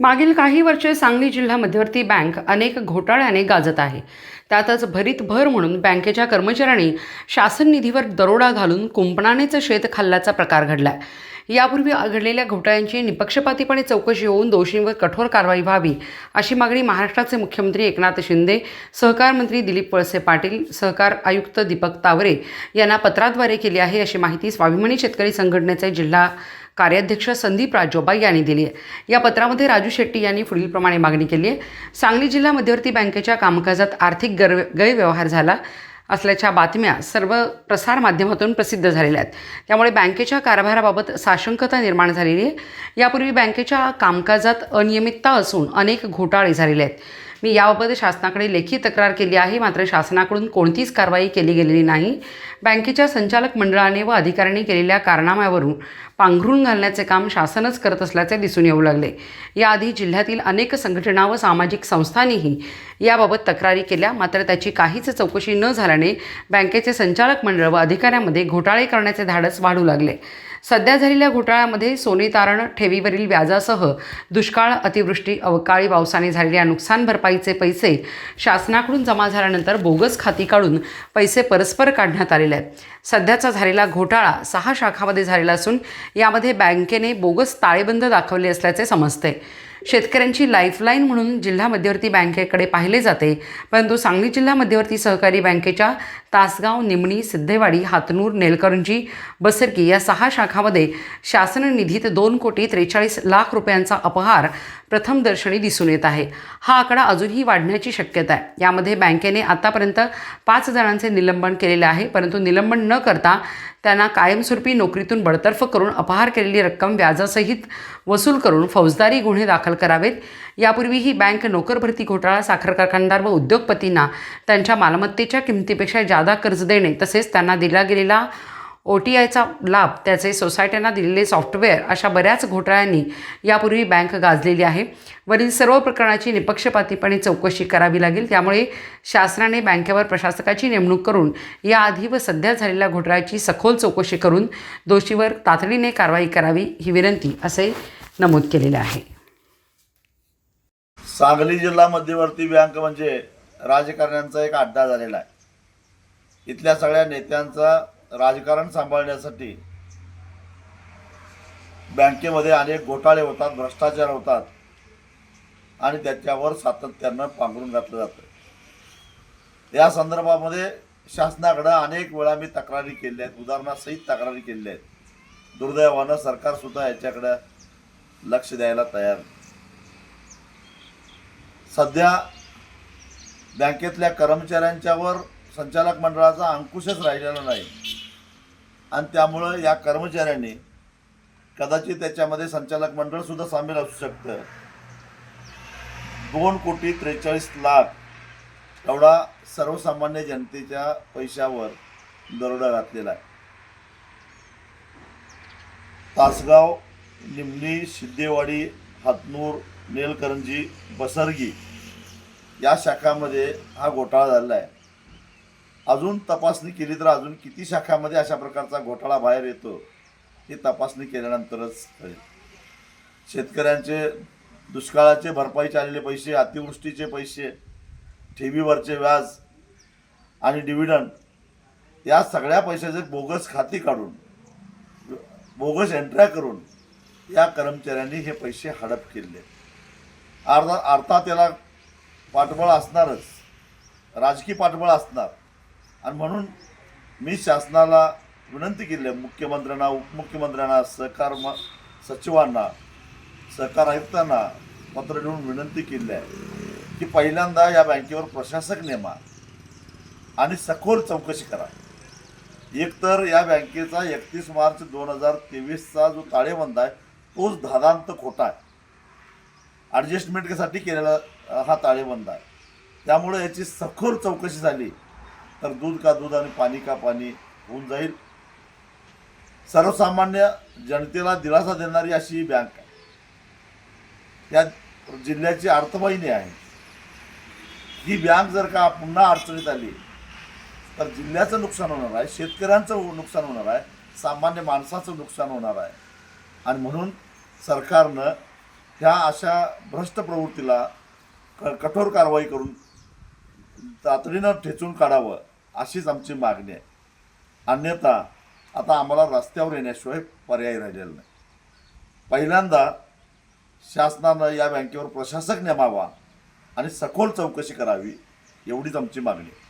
मागील काही वर्षे सांगली जिल्हा मध्यवर्ती बँक अनेक घोटाळ्याने गाजत आहे. त्यातच भरीत भर म्हणून बँकेच्या कर्मचाऱ्यांनी शासन निधीवर दरोडा घालून कुंपणानेचं शेत खाल्ल्याचा प्रकार घडलाय. यापूर्वी घडलेल्या घोटाळ्यांची निपक्षपातीपणे चौकशी होऊन दोषींवर कठोर कारवाई व्हावी अशी मागणी महाराष्ट्राचे मुख्यमंत्री एकनाथ शिंदे सहकार मंत्री दिलीप वळसे पाटील सहकार आयुक्त दीपक तावरे यांना पत्राद्वारे केली आहे अशी माहिती स्वाभिमानी शेतकरी संघटनेचे जिल्हा कार्याध्यक्ष संदीप राजोबा यांनी दिली आहे. या पत्रामध्ये राजू शेट्टी यांनी पुढीलप्रमाणे मागणी केली आहे. सांगली जिल्हा मध्यवर्ती बँकेच्या कामकाजात आर्थिक गर गैरव्यवहार झाला असल्याच्या बातम्या सर्व प्रसारमाध्यमातून प्रसिद्ध झालेल्या आहेत. त्यामुळे बँकेच्या कारभाराबाबत साशंकता निर्माण झालेली आहे. यापूर्वी बँकेच्या कामकाजात अनियमितता असून अनेक घोटाळे झालेले आहेत. मी याबाबत शासनाकडे लेखी तक्रार केली आहे. मात्र शासनाकडून कोणतीच कारवाई केली गेलेली नाही. बँकेच्या संचालक मंडळाने व अधिकाऱ्यांनी केलेल्या कारनाम्यावरून पांघरून घालण्याचे काम शासनच करत असल्याचे दिसून येऊ लागले. याआधी जिल्ह्यातील अनेक संघटना व सामाजिक संस्थांनीही याबाबत तक्रारी केल्या. मात्र त्याची काहीच चौकशी न झाल्याने बँकेचे संचालक मंडळ व अधिकाऱ्यांमध्ये घोटाळे करण्याचे धाडस वाढू लागले. सध्या झालेल्या घोटाळ्यामध्ये सोने तारण ठेवीवरील व्याजासह दुष्काळ अतिवृष्टी अवकाळी पावसाने झालेल्या नुकसान भरपाईचे पैसे शासनाकडून जमा झाल्यानंतर बोगस खाती काढून पैसे परस्पर काढण्यात आलेले आहेत. सध्याचा झालेला घोटाळा सहा शाखामध्ये झालेला असून यामध्ये बँकेने बोगस ताळेबंद दाखवले असल्याचे समजते. शेतकऱ्यांची लाईफलाईन म्हणून जिल्हा मध्यवर्ती बँकेकडे पाहिले जाते. परंतु सांगली जिल्हा मध्यवर्ती सहकारी बँकेच्या तासगाव निमणी सिद्धेवाडी हातनूर नेलकरंजी बसरकी या सहा शाखामध्ये शासन निधीत दोन कोटी त्रेचाळीस लाख रुपयांचा अपहार प्रथम दर्शनी दिसून येत आहे. हा आकडा अजूनही वाढण्याची शक्यता आहे. यामध्ये बँकेने आतापर्यंत पाच जणांचे निलंबन केलेले आहे परंतु निलंबन न करता त्यांना कायमस्वरूपी नोकरीतून बडतर्फ करून अपहार केलेली रक्कम व्याजासहित वसूल करून फौजदारी गुन्हे दाखल करावेत. यापूर्वी ही बँक नोकरभरती घोटाळा साखर कारखानदार व उद्योगपतींना त्यांच्या मालमत्तेच्या किमतीपेक्षा जादा कर्ज देणे तसेच त्यांना दिला गेलेला ओ टी आयचा लाभ त्याचे सोसायट्यांना दिलेले सॉफ्टवेअर अशा बऱ्याच घोटाळ्यांनी यापूर्वी बँक गाजलेली आहे. वरील सर्व प्रकरणाची निपक्षपातीपणे चौकशी करावी लागेल. त्यामुळे शासनाने बँकेवर प्रशासकाची नेमणूक करून याआधी व सध्या झालेल्या घोटाळ्याची सखोल चौकशी करून दोषीवर तातडीने कारवाई करावी ही विनंती असे नमूद केलेले आहे. सांगली जिल्हा मध्यवर्ती बँक म्हणजे राजकारण्यांचा एक अड्डा झालेला आहे. इथल्या सगळ्या नेत्यांचा राजकारण सांभाळण्यासाठी बँकेमध्ये अनेक घोटाळे होतात भ्रष्टाचार होतात आणि त्याच्यावर सातत्यानं पांघरून घातलं जातं. या संदर्भामध्ये शासनाकडं अनेक वेळा मी तक्रारी केल्या आहेत उदाहरणासहित तक्रारी केल्या आहेत. दुर्दैवानं सरकारसुद्धा याच्याकडं लक्ष द्यायला तयार सध्या बँकेतल्या कर्मचाऱ्यांच्यावर संचालक मंडळाचा अंकुशच राहिलेला नाही. आणि त्यामुळं या कर्मचाऱ्यांनी कदाचित त्याच्यामध्ये संचालक मंडळ सुद्धा सामील असू शकतं. दोन कोटी त्रेचाळीस लाख एवढा सर्वसामान्य जनतेच्या पैशावर दरोडा घातलेला आहे. तासगाव निमणी सिद्धेवाडी हातनूर नेलकरंजी बसरगी या शाखामध्ये हा घोटाळा झालेला आहे. अजून तपासणी केली तर अजून किती शाखामध्ये अशा प्रकारचा घोटाळा बाहेर येतो ही तपासणी केल्यानंतरच कळेल. शेतकऱ्यांचे दुष्काळाचे भरपाईचे आलेले पैसे अतिवृष्टीचे पैसे ठेवीवरचे व्याज आणि डिव्हिडंड या सगळ्या पैशाचे बोगस खाती काढून बोगस एंट्र्या करून या कर्मचाऱ्यांनी हे पैसे हडप केले. अर्धा अर्थात त्याला पाठबळ असणारच राजकीय पाठबळ असणार. आणि म्हणून मी शासनाला विनंती केली आहे मुख्यमंत्र्यांना उपमुख्यमंत्र्यांना सहकार म सचिवांना सहकार आयुक्तांना पत्र लिहून विनंती केली आहे की पहिल्यांदा या बँकेवर प्रशासक नेमा आणि सखोल चौकशी करा. एकतर या बँकेचा एकतीस मार्च दोन हजार तेवीसचा जो ताळेबंद आहे तोच धादांत खोटा आहे. ॲडजस्टमेंटसाठी केलेला हा ताळेबंद आहे. त्यामुळे याची सखोल चौकशी झाली. तर दूध का दूध आणि पाणी का पाणी होऊन जाईल. सर्वसामान्य जनतेला दिलासा देणारी अशी ही बँक आहे. त्या जिल्ह्याची अर्थवाहिनी आहे. ही बँक जर का पुन्हा अडचणीत आली तर जिल्ह्याचं नुकसान होणार आहे शेतकऱ्यांचं नुकसान होणार आहे सामान्य माणसाचं नुकसान होणार आहे. आणि म्हणून सरकारनं ह्या अशा भ्रष्ट प्रवृत्तीला क कठोर कारवाई करून तातडीनं ठेचून काढावं. अशीच आमची मागणी आहे. अन्यथा आता आम्हाला रस्त्यावर येण्याशिवाय पर्याय राहिलेला नाही. पहिल्यांदा शासनानं या बँकेवर प्रशासक नेमावा आणि सखोल चौकशी करावी एवढीच आमची मागणी आहे.